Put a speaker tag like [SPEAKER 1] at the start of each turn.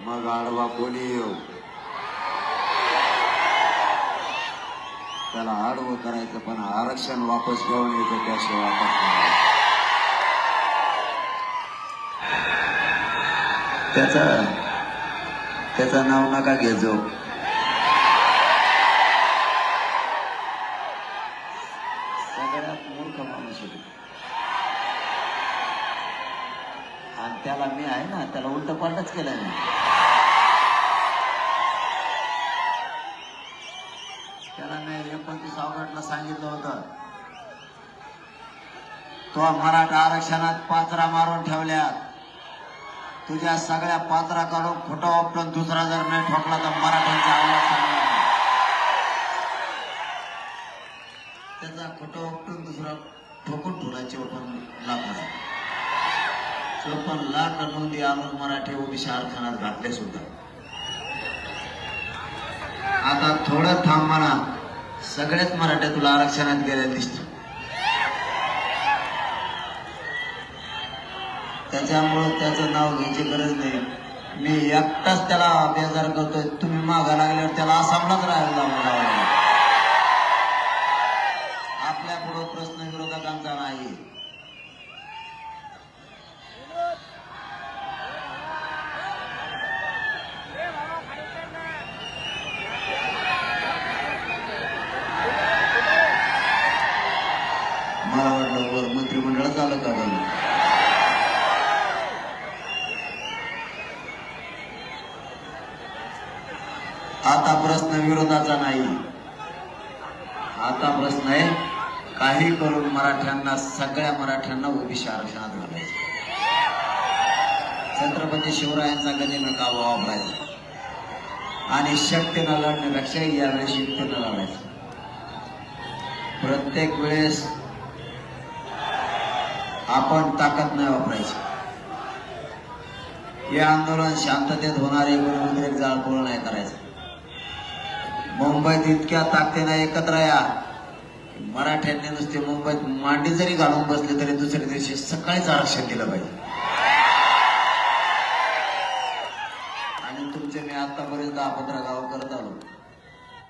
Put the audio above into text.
[SPEAKER 1] मग आडवा कोणी येऊ. त्याला आडवं करायचं पण आरक्षण वापस घेऊन येतं त्याशिवाय वापस त्याचा त्याचं नाव नका घेजो. सगळ्यात मूर्ख माणूस आहे तो. आणि त्याला मी आहे ना त्याला उलट पालटच केलं मी. त्याला मी एकोणतीस ऑगस्टला सांगितलं होतं. तो मराठा आरक्षणात पात्रा मारून ठेवल्यात. तुझ्या सगळ्या पात्राकडून फोटो वापरून दुसरा जर नाही ठोकला तर मराठ्यांचा आवाज त्याचा खोटं उपटून दुसरा ठोकून ठोलायचे पण लाखाचा चोपन्न लाख नोंदी आणून मराठी ओबीसी आरक्षणात घातले सुद्धा. आता थोडं थांब म्हणा. सगळ्याच मराठ्या तुला आरक्षणात गेल्या दिसत त्याच्यामुळं त्याचं नाव घ्यायची गरज नाही. मी एकटाच त्याला बेजार करतोय. तुम्ही मागा लागल्यावर त्याला आसामलाच राहायला मला आपल्या पुढं प्रश्न विरोधकांचा नाही. मंत्रिमंडळात आलं का नाही आता प्रश्न विरोधाचा नाही. आता प्रश्न आहे काही करून मराठ्यांना सगळ्या मराठ्यांना ओबीसी आरक्षणात घालायचं छत्रपती शिवरायांचा कधी नका वापरायचा. आणि शक्तीनं लढण्यापेक्षा यावेळेस युक्तीनं लढायचं. प्रत्येक वेळेस आपण ताकद नाही वापरायची. हे आंदोलन शांततेत होणारे उद्रेक जाळपोळ नाही करायचं. मुंबईत इतक्या ताकदीनं एकत्र या. मराठ्यांनी नुसते मुंबईत मांडी जरी घालून बसले तरी दुसऱ्या दिवशी सकाळीच आरक्षण दिलं पाहिजे. आणि तुमचे मी आतापर्यंत आपत्र गाव करत